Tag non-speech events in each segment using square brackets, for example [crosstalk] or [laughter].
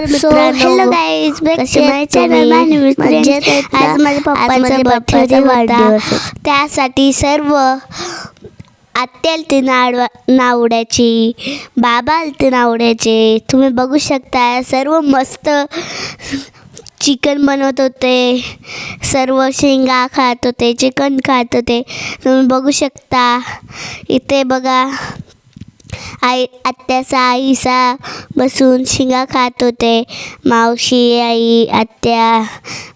आहेत ना? आज माझ्या पप्पांचा. वाढदिवस. त्यासाठी सर्व आत्या आलती नाव नावड्याची बाबा आलते नावड्याचे तुम्ही बघू शकता सर्व मस्त चिकन बनवत होते सर्व शेंगा खात होते चिकन खात होते तुम्ही बघू शकता इथे बघा आई आत्याचा आईसा बसून शिंगा खात होते. मावशी आई आत्या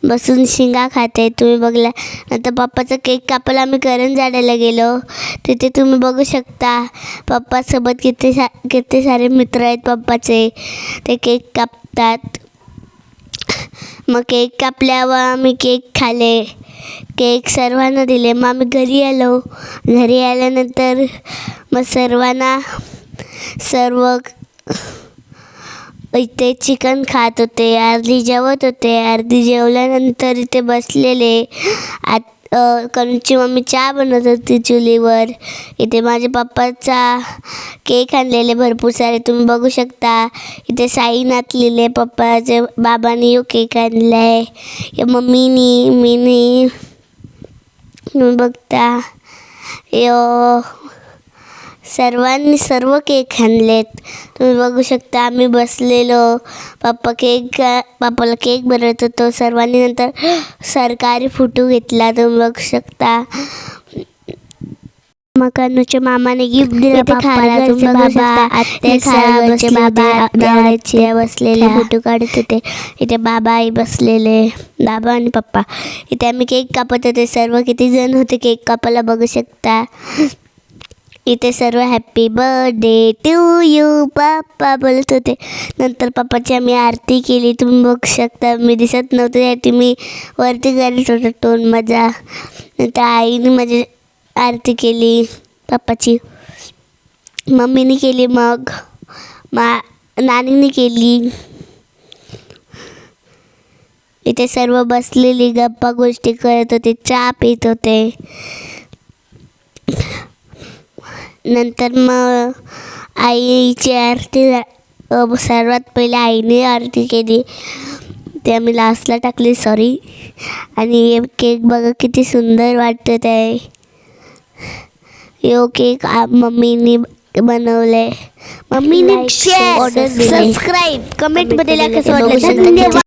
बसून शिंगा खाते. तुम्ही बघला नंतर पप्पाचा केक कापायला आम्ही करण झाडायला गेलो. तिथे तुम्ही बघू शकता पप्पासोबत किती सा किती सारे मित्र आहेत पप्पाचे. ते केक कापतात. मग केक कापल्यावर आम्ही केक खाले. केक सर्वांना दिले. मग आम्ही घरी आलो. घरी आल्यानंतर मग सर्वांना सर्व इथे चिकन खात होते अर्धी जेवत होते अर्धी जेवल्यानंतर इथे बसलेले. आत अ, करूची मम्मी चहा बनवत होती चुलीवर. इथे माझ्या पप्पाचा केक आणलेले भरपूर सारे तुम्ही बघू शकता. इथे साई नाचलेले पप्पाचे बाबांनी यो केक आणलाय या मम्मीनी मीनी तुम्ही बघता. यो सर्वांनी सर्व केक आणलेत. तुम्ही बघू शकता आम्ही बसलेलो. पप्पा केक पप्पाला केक बनवत होतो. सर्वांनी नंतर सरकारी फोटो घेतला. तुम्ही बघू शकता. मकानूच्या मामाने गिफ्ट दिलं बाबा, बसलेले. [laughs] फोटो काढत होते. इथे बाबा आई बसलेले बाबा आणि पप्पा. इथे आम्ही केक कापत होते. सर्व किती जण होते केक कापायला बघू शकता. इथे सर्व हॅपी बर्थडे टू यू पप्पा बोलत होते. नंतर पप्पाची आम्ही आरती केली. तुम्ही बघू शकता. मी दिसत नव्हते त्यासाठी मी वरती करत होतो. टोन माझा नंतर आईने माझी आरती केली पप्पाची मम्मीने केली मग. मा नानीने केली. इथे सर्व बसलेली गप्पा गोष्टी करत होते चहा पित होते. नंतर मग आईची आरती सर्वात पहिले आईने आरती केली. ते आम्ही लास्टला टाकली सॉरी आणि हे केक बघा किती सुंदर वाटत आहे. यो केक मम्मीनी बनवले. मम्मीने ऑर्डर. सबस्क्राईब कमेंटमध्ये कसं मध्ये वाटलं. धन्यवाद.